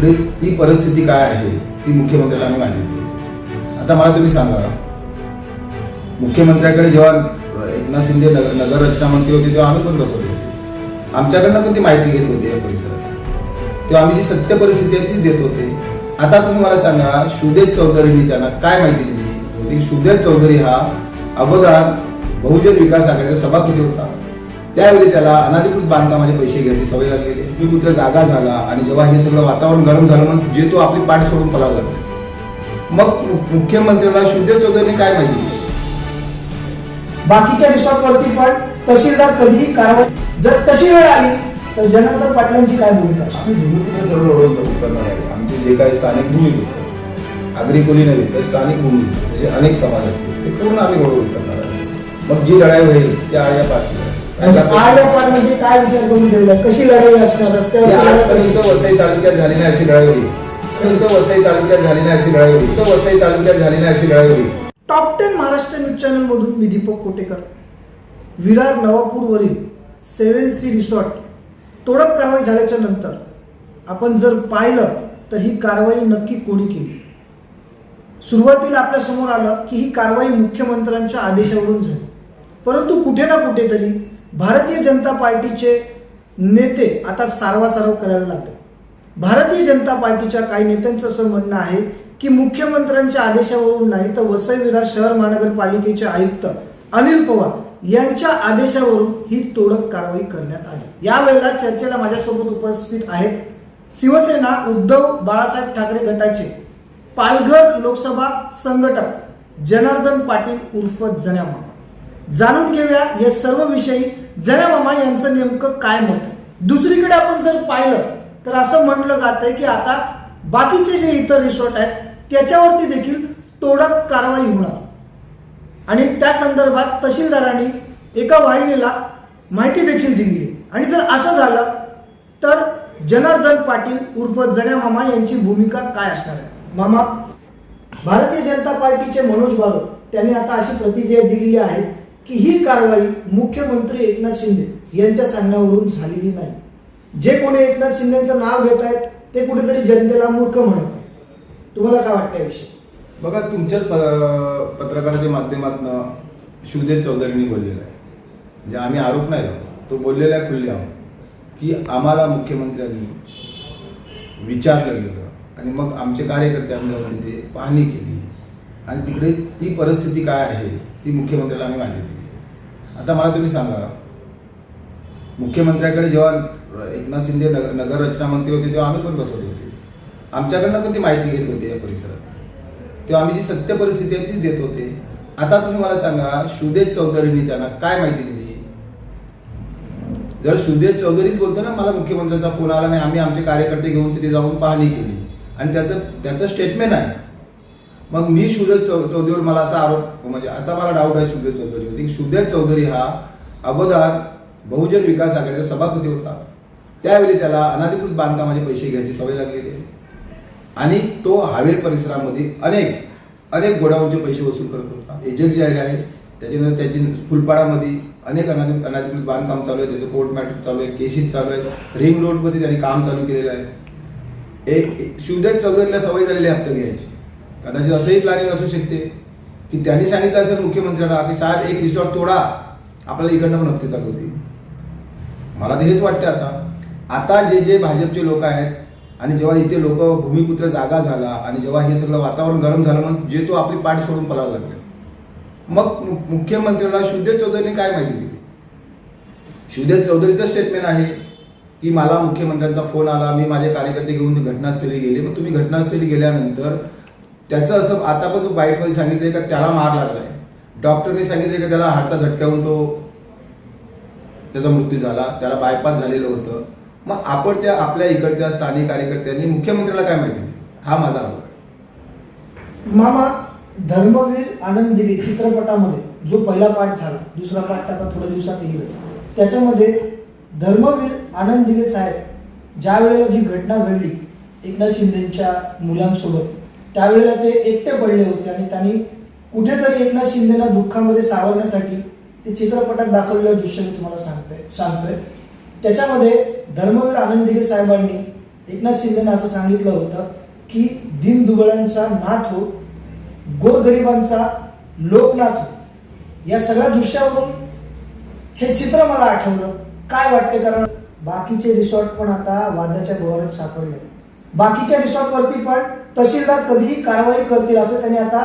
तिकडे ती परिस्थिती काय आहे ती मुख्यमंत्र्याला आम्ही मागितली आता मला तुम्ही सांगा मुख्यमंत्र्याकडे जेव्हा एकनाथ शिंदे नगर नगर रचना मंत्री होते तेव्हा आम्ही पण बसवले होते. आमच्याकडनं पण ती माहिती घेत होते या परिसरात. तेव्हा आम्ही जी सत्य परिस्थिती आहे तीच देत होते. आता तुम्ही मला सांगा सुदेश चौधरींनी त्यांना काय माहिती दिली? होती सुदेश चौधरी हा अगोदर बहुजन विकास आघाडीचा सभापती होता. त्यावेळी त्याला अनाधिकृत बांधकामाचे पैसे घ्यायची सवय लागलेली भूमिपुत्र जागा झाला आणि जेव्हा हे सगळं वातावरण गरम झालं मग जे तो आपली पाठ सोडून लागला मग मु- मुख्यमंत्र्याला सुदेश चौधरीने काय माहिती बाकीच्या रिसॉर्टवरती पण तहसीलदार कधीही कारवाई जर तशी वेळ आली तर जनार्दन पाटलांची काय भूमिका? आम्ही लढवून उतरणार आहे आमचे जे काही स्थानिक भूमिपुत्र आगरी कोली नव्हे तर स्थानिक भूमिपुत्र म्हणजे अनेक समाज असतील ते पूर्ण आम्ही उतरणार आहे मग जी लढाई होईल त्या आळ्या म्हणजे आड या पार म्हणजे काय विचार करून ठेवलाय कशी लढाई असणार? रस्त्यावर? सुद्धा वसई तालुक्यात झाली नाही अशी लढाई होईल. वसई तालुक्यात झाली नाही अशी लढाई होईल. सुद्धा वसई तालुक्यात झाली नाही अशी लढाई होईल. Top ten Maharashtra news channel मधून मी दीपक कोटेकर. विरार नवापूरवरील सेव्हन सी रिसॉर्ट तोडक कारवाई झाल्याच्यानंतर आपण जर पाहिलं तर ही कारवाई नक्की कोणी केली? सुरुवातीला आपल्यासमोर आलं की ही कारवाई मुख्यमंत्र्यांच्या आदेशावरून झाली. परंतु कुठे ना कुठेतरी भारतीय जनता पार्टीचे नेते आता सारवासारव करायला लागले. भारतीय जनता पार्टीच्या काही नेत्यांचं असं म्हणणं आहे की मुख्यमंत्र्यांच्या आदेशावरून नाही तर वसई विरार शहर महानगरपालिकेचे आयुक्त अनिल पवार यांच्या आदेशावरून ही तोडक कारवाई करण्यात आली. यावेळेला चर्चेला माझ्यासोबत उपस्थित आहेत शिवसेना उद्धव बाळासाहेब ठाकरे गटाचे पालघर लोकसभा संघटक जनार्दन पाटील उर्फ जनामा. जाणून घेऊया या सर्व विषयी. जन्यामामा यांचं नेमकं काय मत? दुसरीकडे आपण जर पाहिलं तर असं म्हटलं जातंय की आता बाकीचे जे इतर रिसॉर्ट आहेत त्याच्यावरती देखील तोडक कारवाई होणार. आणि त्या संदर्भात तहसीलदारांनी एका वाहिनीला माहिती देखील दिली. आहे आणि जर असं झालं तर जनार्दन पाटील उर्फ जण्या मामा यांची भूमिका काय असणार आहे? मामा भारतीय जनता पार्टीचे मनोज बालो त्यांनी आता अशी प्रतिक्रिया दिलेली आहे. की ही कारवाई मुख्यमंत्री एकनाथ शिंदे यांच्या सांगण्यावरून झालेली नाही. जे कोणी एकनाथ शिंदेचं नाव घेत आहेत ते कुठेतरी जनतेला मूर्ख म्हणत आहेत. तुम्हाला काय वाटतं याविषयी? बघा तुमच्याच प- पत्रकाराच्या माध्यमातून शिवदेव चौधरींनी बोललेलं आहे. म्हणजे आम्ही आरोप नाही लावत. तो बोललेला आहे खुल्ले की आम्हाला मुख्यमंत्र्यांनी विचारलं गेलं आणि मग आमचे कार्यकर्ते जाऊन ते पाहणी केली. आणि तिकडे ती परिस्थिती काय आहे ती मुख्यमंत्र्याला आम्ही माहिती दिली. आता मला तुम्ही सांगा. मुख्यमंत्र्याकडे जेव्हा एकनाथ शिंदे नगर नगर रचना मंत्री होते तेव्हा आम्ही पण बसवले होते. आमच्याकडनं पण ती माहिती घेत होते या परिसरात. तेव्हा आम्ही जी सत्य परिस्थिती आहे तीच देत होते. आता तुम्ही मला सांगा सुदेश चौधरींनी त्यांना काय माहिती दिली? जर सुदेश चौधरीच बोलतो ना मला मुख्यमंत्र्यांचा फोन आला नाही आम्ही आमचे कार्यकर्ते घेऊन तिथे जाऊन पाहणी केली. आणि त्याचं त्याचं स्टेटमेंट आहे. मग मी शुद्ध चौ चौधरीवर मला असा आरोप म्हणजे असा मला डाऊट आहे शुद्ध चौधरीवरती की चौधरी हा अगोदर बहुजन विकास आघाडीचा सभापती होता. त्यावेळी त्याला अनाधिकृत बांधकामाचे पैसे घ्यायची सवय लागलेली आहे. आणि तो हावेर परिसरामध्ये अनेक अनेक गोडाऊनचे पैसे वसूल करत होता. एजंट जे आहे त्याच्यानंतर त्याची फुलपाडामध्ये अनेक अनाधिकृत अनाधिकृत बांधकाम चालू आहे. त्याचं कोर्ट मॅटर चालू आहे केसीस चालू आहे रिंग रोडमध्ये त्यांनी काम चालू केलेलं आहे. एक एक शिवदेव चौधरीला सवय झालेली आहे हप्ते घ्यायची. कदाचित असंही प्लॅनिंग असू शकते. की त्यांनी सांगितलं असेल मुख्यमंत्र्यांना की साहेब एक रिसॉर्ट तोडा. आपल्याला इकडनं पण हप्ते चालू होतील. मला तर हेच वाटते आता. आता जे जे भाजपचे लोक आहेत आणि जेव्हा इथे लोक भूमिपुत्र जागा झाला आणि जेव्हा हे सगळं वातावरण गरम झालं मग जे तो आपली पाठ सोडून पळायला लागले. मग मुख्यमंत्र्याला मुख्यमंत्र्यांना चौधरीने काय माहिती दिली? सुदेव चौधरीचं स्टेटमेंट आहे की मला मुख्यमंत्र्यांचा फोन आला मी माझे कार्यकर्ते घेऊन घटनास्थळी गेले. मग तुम्ही घटनास्थळी गेल्यानंतर त्याचं असं आता पण तू बाईटमध्ये सांगितलंय का त्याला मार लागलाय. डॉक्टरने सांगितले का त्याला हातचा झटक्याहून तो त्याचा मृत्यू झाला त्याला बायपास झालेलं होतं. मग आपण त्या आपल्या इकडच्या स्थानिक कार्यकर्त्यांनी मुख्यमंत्र्याला काय माहिती दिली? हा माझा अनुभव मामा धर्मवीर आनंद दिघे चित्रपटामध्ये जो पहिला पाठ झाला दुसरा पाठ आता थोड्या दिवसात येईल. त्याच्यामध्ये धर्मवीर आनंद दिघे साहेब ज्या वेळेला जी घटना घडली एकनाथ शिंदेच्या मुलांसोबत त्यावेळेला ते एकटे पडले होते आणि त्यांनी कुठेतरी एकनाथ शिंदेना दुःखामध्ये सावरण्यासाठी ते चित्रपटात दाखवलेलं दृश्य मी तुम्हाला सांगतोय सांगतोय. त्याच्यामध्ये धर्मवीर आनंदिगे साहेबांनी एकनाथ शिंदेनं असं सांगितलं होतं की दिनदुबळ्यांचा नाथ हो गोरगरिबांचा लोकनाथ हो. या सगळ्या दृश्यावरून हे चित्र मला आठवलं. काय वाटते? कारण बाकीचे रिसॉर्ट पण आता वादाच्या भोवऱ्यात सापडले. बाकीच्या रिसॉर्टवरती पण तहसीलदार कधीही कारवाई करतील असं त्यांनी आता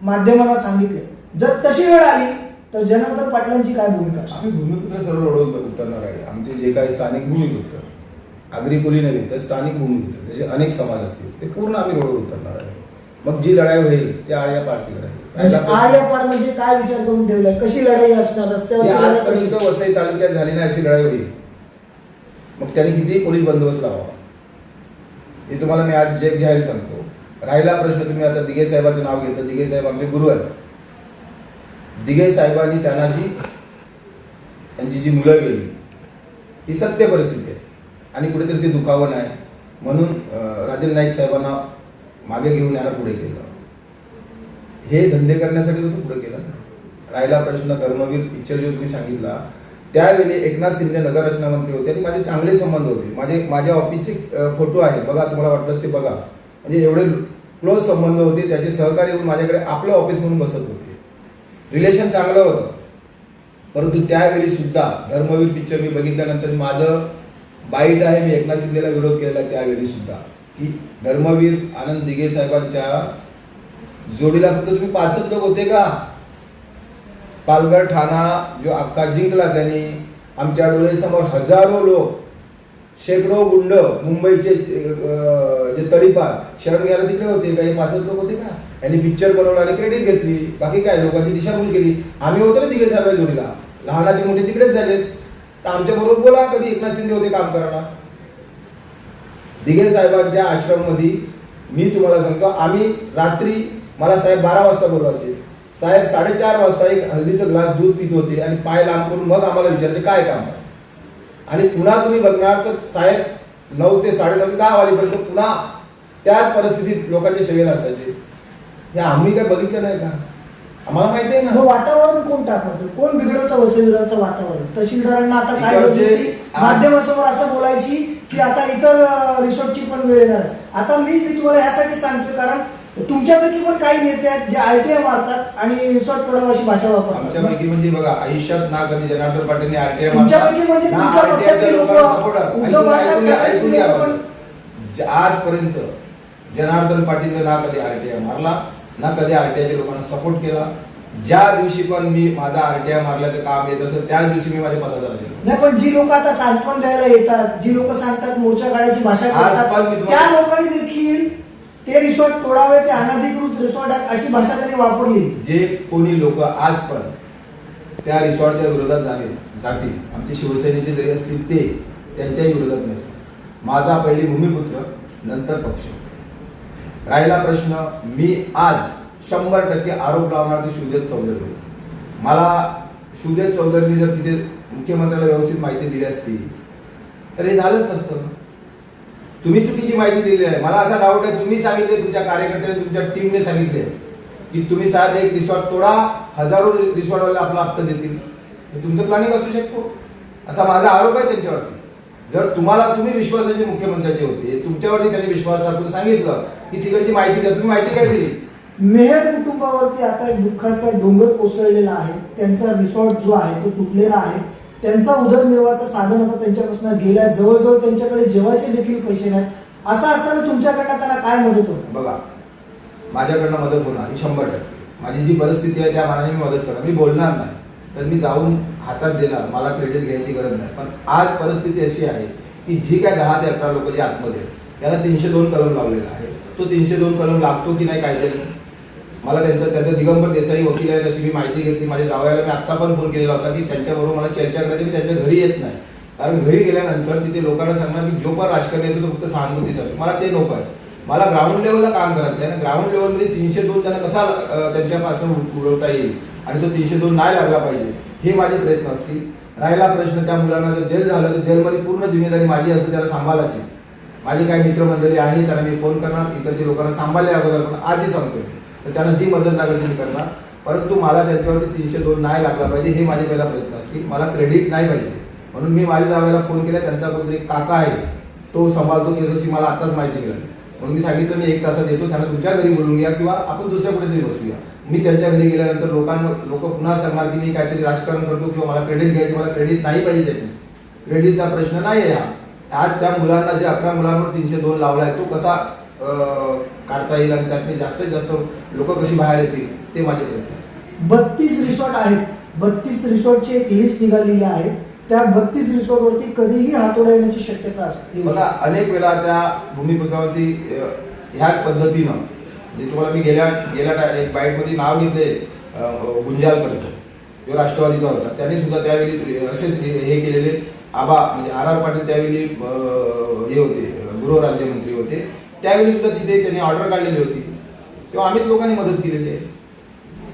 माध्यमांना सांगितले. जर तशी वेळ आली तर जनार्दन पाटलांची काय भूमिका? आम्ही भूमिपुत्र सर्व रोड उतरणार आहे आमचे जे काही स्थानिक भूमिपुत्र आगरी कोली नव्हे तर स्थानिक भूमिपुत्र त्याचे अनेक समाज असतील ते पूर्ण आम्ही रोडवर उतरणार आहे. मग जी लढाई होईल त्या आळ्या पार लढाई म्हणजे आर या पार म्हणजे काय विचार करून ठेवलाय? कशी लढाई असणार? रस्त्यावर आजपर्यंत वसई तालुक्यात झाली नाही अशी लढाई होईल. मग त्यांनी किती पोलीस बंदोबस्त लावा हे तुम्हाला मी आज जे जाहीर सांगतो. राहिला प्रश्न तुम्ही आता दिघे साहेबाचं नाव घेतलं. दिघे साहेब आमचे गुरु आहेत. दिघे साहेबांनी त्यांना जी त्यांची जी मुलं गेली ही सत्य परिस्थिती आहे. आणि कुठेतरी ते दुखावं नाही. म्हणून राजेंद्र नाईक साहेबांना मागे घेऊन यायला पुढे केलं. हे धंदे करण्यासाठी तू पुढे केलं राहिला प्रश्न कर्मवीर पिक्चर जो तुम्ही सांगितला. त्यावेळी एकनाथ शिंदे नगररचना मंत्री होते आणि माझे चांगले संबंध होते. माझे माझ्या ऑफिसचे फोटो आहे. बघा तुम्हाला वाटलंच ते बघा. म्हणजे एवढे क्लोज संबंध होते. त्याचे सहकारी येऊन माझ्याकडे आपलं ऑफिस म्हणून बसत होते. रिलेशन चांगलं होतं. परंतु त्यावेळी सुद्धा धर्मवीर पिक्चर मी बघितल्यानंतर माझं बाईट आहे. मी एकनाथ शिंदेला विरोध केलेला त्यावेळी सुद्धा. की धर्मवीर आनंद दिघे साहेबांच्या जोडीला फक्त तुम्ही पाचच लोक होते का? पालघर ठाणा जो अख्खा जिंकला त्यांनी आमच्या डोळेसमोर हजारो लोक शेकडो गुंड मुंबईचे जे तडीपार शरण घ्यायला तिकडे होते का हे पाचच लोक होते का? यांनी पिक्चर बनवला आणि क्रेडिट घेतली. बाकी काय लोकांची दिशाभूल केली. आम्ही होतो ना तिकडे सर्व जोडीला. लहानाचे मोठे तिकडेच झाले तर आमच्याबरोबर बोला कधी एकनाथ शिंदे होते काम करायला. दिघे साहेबांच्या आश्रममध्ये मी तुम्हाला सांगतो आम्ही रात्री मला साहेब बारा वाजता बोलवायचे. साहेब साडेचार वाजता एक हल्दीचं ग्लास दूध पित होते आणि पाय लांब करून मग आम्हाला विचारते काय काम? आहे आणि पुन्हा तुम्ही बघणार तर साहेब नऊ ते साडेनऊ ते दहा वाजेपर्यंत पुन्हा त्याच परिस्थितीत लोकांच्या सेवेला असायचे. हे आम्ही काय बघितलं नाही का? आम्हाला माहिती आहे मग ना वातावरण कोण टाकतो कोण बिघडवतं वसईविराचं वातावरण? तहसीलदारांना आता काय इकडचे- गरज होती? माध्यमासमोर असं बोलायची की आता इतर रिसॉर्टची पण वेळ येणार. आता मी मी तुम्हाला ह्यासाठी सांगतो कारण तुमच्यापैकी पण काही नेते आहेत जे आयटीआय मारतात आणि रिसॉर्ट तोडाव अशी भाषा वापरतात. आमच्यापैकी म्हणजे बघा आयुष्यात ना कधी जनार्दन आरटीआय तुमच्यापैकी म्हणजे तुमच्या पक्षातले लोकं, उद्धव बाळासाहेब ठाकरेंचे लोकं पण- आजपर्यंत जनार्दन पाटील ना कधी आरटीआय मारला ना कधी आरटीआयच्या लोकांना सपोर्ट केला ज्या दिवशी पण मी माझा आरटीआय मारल्याचं काम येत असेल त्याच दिवशी मी माझ्या पदाचा दिलो नाही पण जी लोक आता सांत्वन द्यायला येतात जी लोक सांगतात मोर्चा काढायची भाषा आज पण मी करतात तुम्हाला- त्या लोकांनी देखील ते रिसॉर्ट तोडावे ते अनधिकृत रिसॉर्ट आहेत अशी भाषा त्यांनी वापरली. जे कोणी लोक आज पण त्या रिसॉर्टच्या विरोधात झाले जातील. आमचे शिवसेनेचे जरी असतील ते त्यांच्याही विरोधात नसतील. माझा पहिली भूमिपुत्र नंतर पक्ष. राहिला प्रश्न मी आज शंभर टक्के आरोप लावणार ते सुदेश चौधरी. मला शिवदेव चौधरीने जर तिथे मुख्यमंत्र्याला व्यवस्थित माहिती दिली असती तर हे झालंच नसतं तुम्ही चुकीची माहिती दिली आहे. मला असा डाऊट आहे तुम्ही सांगितले तुमच्या कार्यकर्त्यांनी तुमच्या टीमने सांगितले की तुम्ही साहेब एक रिसॉर्ट तोडा हजारो रिसॉर्टवाले आपला हप्ता देतील. हे तुमचं प्लॅनिंग असू शकतो. असा माझा आरोप आहे त्यांच्यावरती. जर तुम्हाला तुम्ही विश्वासाचे मुख्यमंत्र्याचे होते तुमच्यावरती त्यांनी विश्वास टाकून सांगितलं की तिकडची माहिती द्या तुम्ही माहिती काय दिली? मेहर कुटुंबावरती आता दुःखाचा डोंगर कोसळलेला आहे. त्यांचा रिसॉर्ट जो आहे तो तुटलेला आहे. त्यांचा उदरनिर्वाहाचं साधन आता त्यांच्यापासून गेलाय. जवळजवळ त्यांच्याकडे जेवायचे देखील पैसे नाहीत असं असताना तुमच्याकडनं त्यांना काय मदत होत बघा माझ्याकडनं मदत होणार ही शंभर टक्के. माझी जी परिस्थिती आहे त्या मानाने मी मदत करणार. मी बोलणार नाही तर मी जाऊन हातात देणार. मला क्रेडिट घ्यायची गरज नाही. पण आज परिस्थिती अशी आहे की जी काय दहा ते अकरा लोक जे आतमध्ये आहेत त्याला तीनशे दोन कलम लावलेला आहे. तो तीनशे दोन कलम लागतो की नाही कायद्याने मला त्यांचं त्यांचं दिगंबर देसाई वकील आहे अशी मी माहिती घेतली. माझ्या जावयाला मी आत्ता पण फोन केलेला होता की त्यांच्याबरोबर मला चर्चा करायची मी त्यांच्या घरी येत नाही. कारण घरी गेल्यानंतर तिथे लोकांना सांगणार की जो पण राजकारणी येतो तो फक्त सहानुभूतीसाठी मला ते नको आहे. मला ग्राउंड लेवलला काम करायचं आहे आणि ग्राउंड लेवलमध्ये तीनशे दोन त्यांना कसा त्यांच्यापासून उडवता येईल आणि तो तीनशे दोन नाही लागला पाहिजे हे माझे प्रयत्न असतील. राहिला प्रश्न त्या मुलांना जर जेल झालं तर जेलमध्ये पूर्ण जिम्मेदारी माझी असेल त्याला सांभाळायची. माझी काही मित्रमंडळी आहे त्यांना मी फोन करणार इकडच्या लोकांना सांभाळल्या अगोदर पण आजही सांगतो तर त्यांना जी मदत लागेल ती करणार. परंतु मला त्यांच्यावरती तीनशे दोन नाही लागला पाहिजे हे माझे पहिला प्रयत्न असतील. मला क्रेडिट नाही पाहिजे. म्हणून मी माझ्या जावेला फोन केला त्यांचा कोणतरी काका आहे तो सांभाळतो की जशी मला आताच माहिती मिळाली. म्हणून मी सांगितलं मी एक तासात येतो त्यांना तुमच्या घरी बोलून घ्या किंवा आपण दुसऱ्या कुठेतरी बसूया. मी त्यांच्या घरी गेल्यानंतर लोकांना लोक पुन्हा सांगणार की मी काहीतरी राजकारण करतो किंवा मला क्रेडिट घ्यायची मला क्रेडिट नाही पाहिजे त्यांनी. क्रेडिटचा प्रश्न नाही आहे हा. आज त्या मुलांना जे अकरा मुलांवर तीनशे दोन लावला आहे तो कसा काढता येईल आणि त्यातले जास्तीत जास्त लोक कशी बाहेर येतील ते माझे प्रयत्न. बत्तीस रिसॉर्ट आहेत. बत्तीस रिसॉर्टची एक लिस्ट निघालेली आहे. त्या बत्तीस रिसॉर्टवरती कधीही हातोडा येण्याची शक्यता असते. बघा अनेक वेळा त्या भूमिपुत्रावरती ह्याच पद्धतीनं म्हणजे तुम्हाला मी गेल्या गेल्या एक बाईटमध्ये नाव घेतले अ, गुंजालकरचं जो राष्ट्रवादीचा होता. त्यांनी सुद्धा त्यावेळी असेच हे केलेले. आबा म्हणजे आर आर पाटील त्यावेळी हे होते गृहराज्यमंत्री. त्यावेळी सुद्धा तिथे त्यांनी ऑर्डर काढलेली होती. तेव्हा आम्हीच लोकांनी मदत केलेली आहे.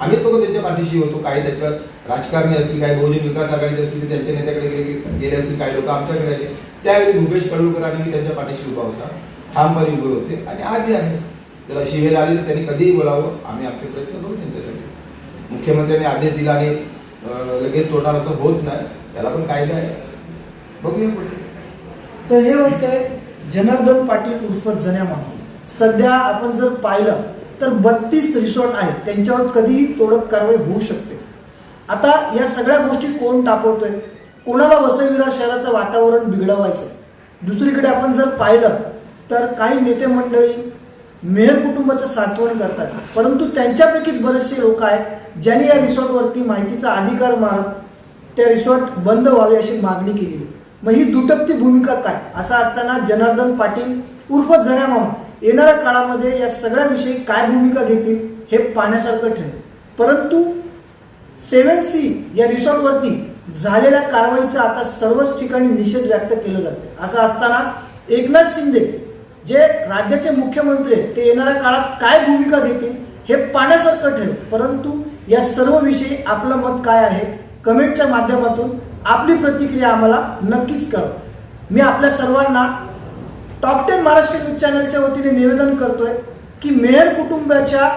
आम्हीच लोक त्यांच्या पाठीशी होतो. काही त्याच्या राजकारणी असतील काही बहुजन विकास आघाडीचे असतील ते त्यांच्या नेत्याकडे गेले गेले असतील काही लोक आमच्याकडे आले. त्यावेळी भूपेश कडुलकर आणि मी त्यांच्या पाठीशी उभा होता. ठामपणे उभे होते. आणि आजही आहे. जर अशी वेळ आली तर त्यांनी कधीही बोलावं. आम्ही आमचे प्रयत्न करू त्यांच्यासाठी. मुख्यमंत्र्यांनी आदेश दिला आणि लगेच तोडणार असं होत नाही. त्याला पण कायदा आहे. बघूया पुढे. तर हे होते जनार्दन पाटील उर्फ जन्या म्हणून. सध्या आपण जर पाहिलं तर बत्तीस रिसॉर्ट आहेत. त्यांच्यावर कधीही तोडक कारवाई होऊ शकते. आता या सगळ्या गोष्टी कोण टापवतोय कोणाला वसईविरा शहराचं वातावरण बिघडवायचं दुसरीकडे आपण जर पाहिलं तर काही नेते मंडळी मेहर कुटुंबाचं साठवण करतात. परंतु त्यांच्यापैकीच बरेचसे लोक आहेत ज्यांनी या रिसॉर्टवरती माहितीचा अधिकार मारत त्या रिसॉर्ट बंद व्हावे अशी मागणी केलेली मग ही दुटकती भूमिका काय? असं असताना जनार्दन पाटील उर्फ जण्या मामा येणाऱ्या काळामध्ये या सगळ्याविषयी काय भूमिका घेतील हे पाहण्यासारखं ठरेल. परंतु सेवन सी या रिसॉर्टवरती झालेल्या कारवाईचा आता सर्वच ठिकाणी निषेध व्यक्त केलं जाते असं असताना एकनाथ शिंदे जे राज्याचे मुख्यमंत्री आहेत ते येणाऱ्या काळात काय भूमिका घेतील हे पाहण्यासारखं ठरेल. परंतु या सर्व विषयी आपलं मत काय आहे? कमेंटच्या माध्यमातून आपली प्रतिक्रिया आम्हाला नक्कीच कळव मी आपल्या सर्वांना टॉप टेन महाराष्ट्र न्यूज चॅनलच्या वतीने निवेदन करतोय की मेहर कुटुंबाच्या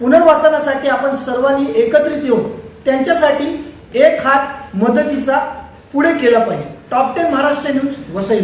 पुनर्वसनासाठी आपण सर्वांनी एकत्रित येऊन त्यांच्यासाठी एक हात मदतीचा पुढे केला पाहिजे. Top ten Maharashtra news Vasai